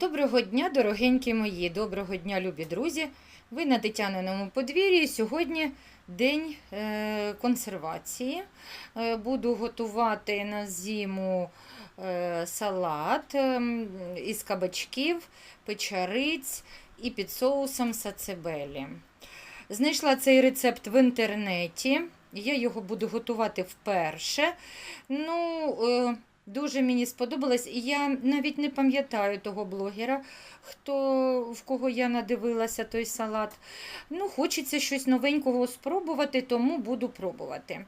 Доброго дня, дорогенькі мої, доброго дня, любі друзі. Ви на Тетяниному подвір'ї. Сьогодні день е, консервації. Е, буду готувати на зиму е, салат е, із кабачків, печериць і під соусом сацебелі. Знайшла цей рецепт в інтернеті. Я його буду готувати вперше. Ну, Дуже мені сподобалось, і я навіть не пам'ятаю того блогера, хто, в кого я надивилася той салат. Ну, Хочеться щось новенького спробувати, тому буду пробувати.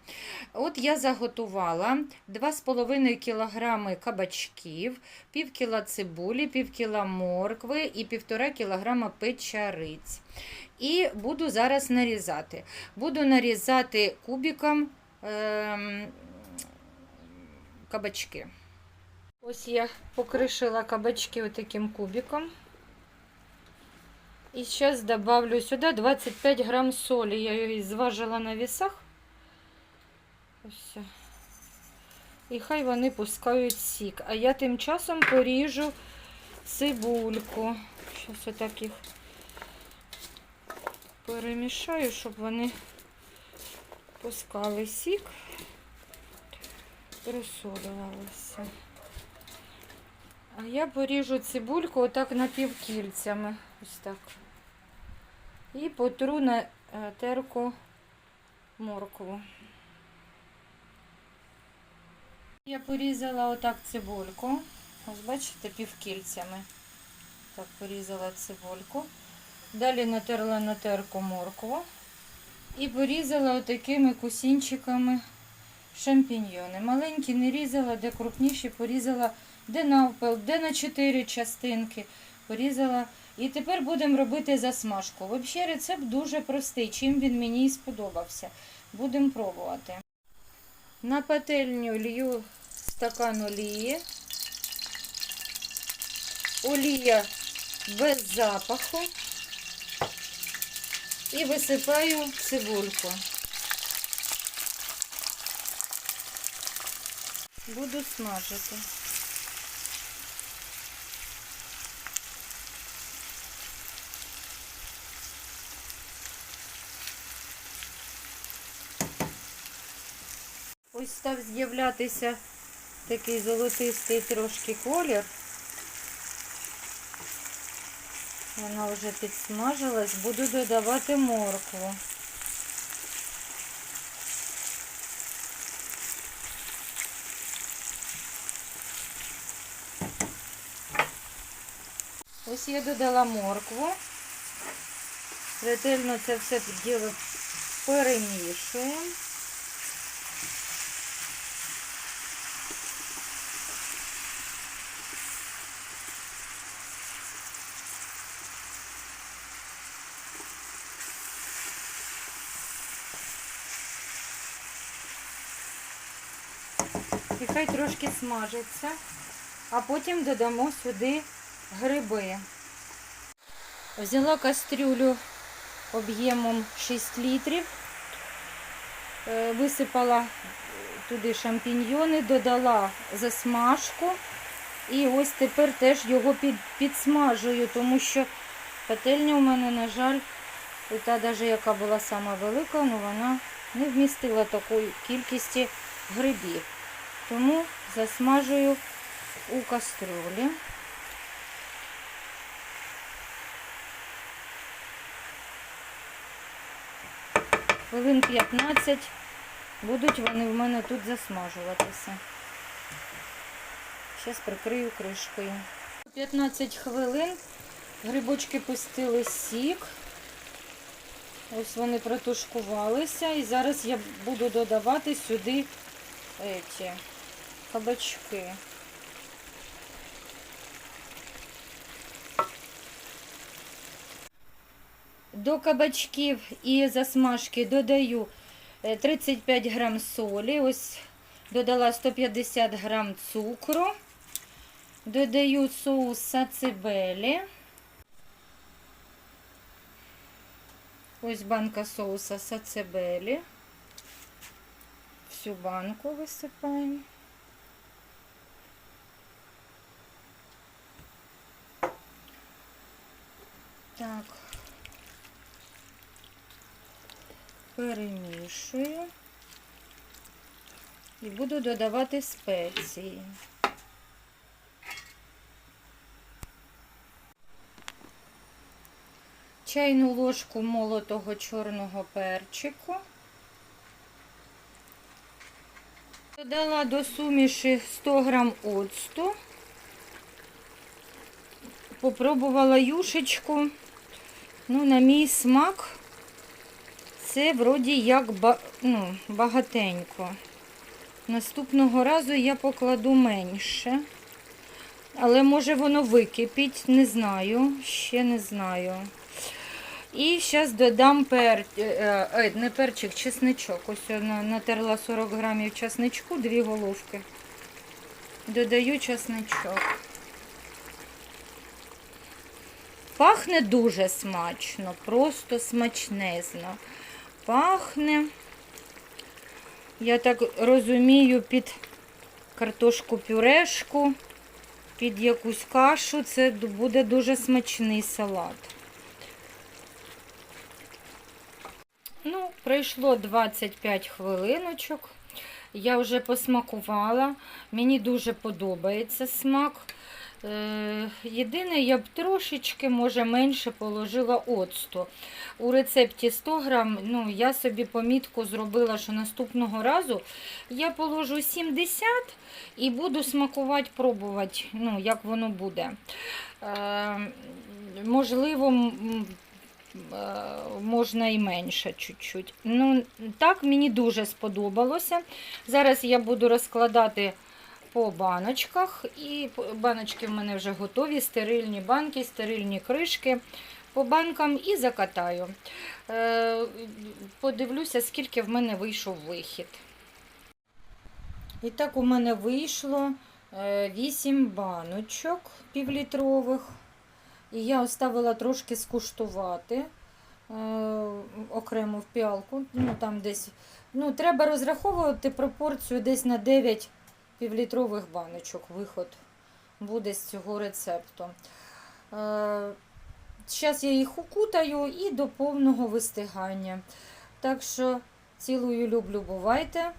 От я заготувала 2,5 кг кабачків, пів кіла цибулі, пів кіла моркви і 1,5 кг печариць. І буду зараз нарізати. Буду нарізати кубиком. Ем, кабачки. Ось я покришила кабачки таким кубиком. І зараз добавлю сюди 25 грам солі. Я її зважила на вісах. Ось. І хай вони пускають сік. А я тим часом поріжу цибульку. Зараз отак їх перемішаю, щоб вони пускали сік розсолювалося. А я поріжу цибульку отак напівкільцями. Ось так. І потру на е, терку моркву. Я порізала отак цибульку. Ось бачите, півкільцями. Так, порізала цибульку. Далі натерла на терку моркву. І порізала отакими кусінчиками шампіньйони. Маленькі не різала, де крупніші порізала, де навпіл, де на чотири частинки порізала. І тепер будемо робити засмажку. Взагалі рецепт дуже простий, чим він мені і сподобався. Будемо пробувати. На пательню лью стакан олії. Олія без запаху. І висипаю цибульку. Буду смажити. Ось став з'являтися такий золотистий трошки колір. Вона вже підсмажилась, буду додавати моркву. Ось я додала моркву. Ретельно це все діло перемішуємо. І хай трошки смажиться, а потім додамо сюди гриби. Взяла кастрюлю об'ємом 6 літрів, е, висипала туди шампіньйони, додала засмажку. І ось тепер теж його під, підсмажую, тому що пательня у мене, на жаль, та навіть яка була сама велика, ну вона не вмістила такої кількості грибів. Тому засмажую у кастрюлі. Хвилин 15 будуть вони в мене тут засмажуватися. Зараз прикрию кришкою. 15 хвилин грибочки пустили сік. Ось вони протушкувалися. І зараз я буду додавати сюди эти кабачки. До кабачків і засмажки додаю е, 35 грам солі. Ось додала 150 грам цукру. Додаю соус сацебелі. Ось банка соуса сацебелі. Всю банку висипаємо. Так. Перемішую. І буду додавати спеції. Чайну ложку молотого чорного перчику. Додала до суміші 100 грам оцту. Попробувала юшечку. Ну, на мій смак, це вроді як ба... ну, багатенько. Наступного разу я покладу менше. Але може воно википіть, не знаю, ще не знаю. І зараз додам пер... е, е, не перчик, чесничок. Ось натерла 40 грамів чесничку, дві головки. Додаю чесничок. Пахне дуже смачно, просто смачнезно. Пахне, я так розумію, під картошку пюрешку, під якусь кашу. Це буде дуже смачний салат. Ну, пройшло 25 хвилиночок. Я вже посмакувала. Мені дуже подобається смак. Е, Єдине, я б трошечки, може, менше положила оцту. У рецепті 100 грам, ну, я собі помітку зробила, що наступного разу я положу 70 і буду смакувати, пробувати, ну, як воно буде. Е, можливо, е, можна і менше чуть-чуть. Ну, так, мені дуже сподобалося. Зараз я буду розкладати по баночках. І баночки в мене вже готові, стерильні банки, стерильні кришки по банкам і закатаю. Е, Подивлюся, скільки в мене вийшов вихід. І так у мене вийшло 8 баночок півлітрових. І я оставила трошки скуштувати е, окремо в піалку. Ну, там десь, ну, треба розраховувати пропорцію десь на 9 півлітрових баночок виход буде з цього рецепту. Зараз я їх укутаю і до повного вистигання. Так що цілую, люблю, бувайте.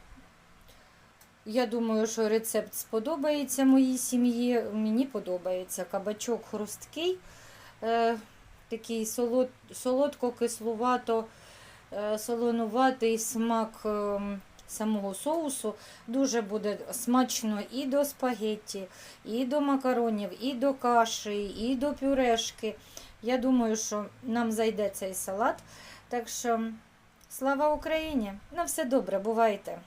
Я думаю, що рецепт сподобається моїй сім'ї. Мені подобається кабачок хрусткий, е, такий солод, солодко-кислувато, е, солонуватий смак е, самого соусу. Дуже буде смачно і до спагетті, і до макаронів, і до каші, і до пюрешки. Я думаю, що нам зайде цей салат. Так що слава Україні! На все добре, бувайте!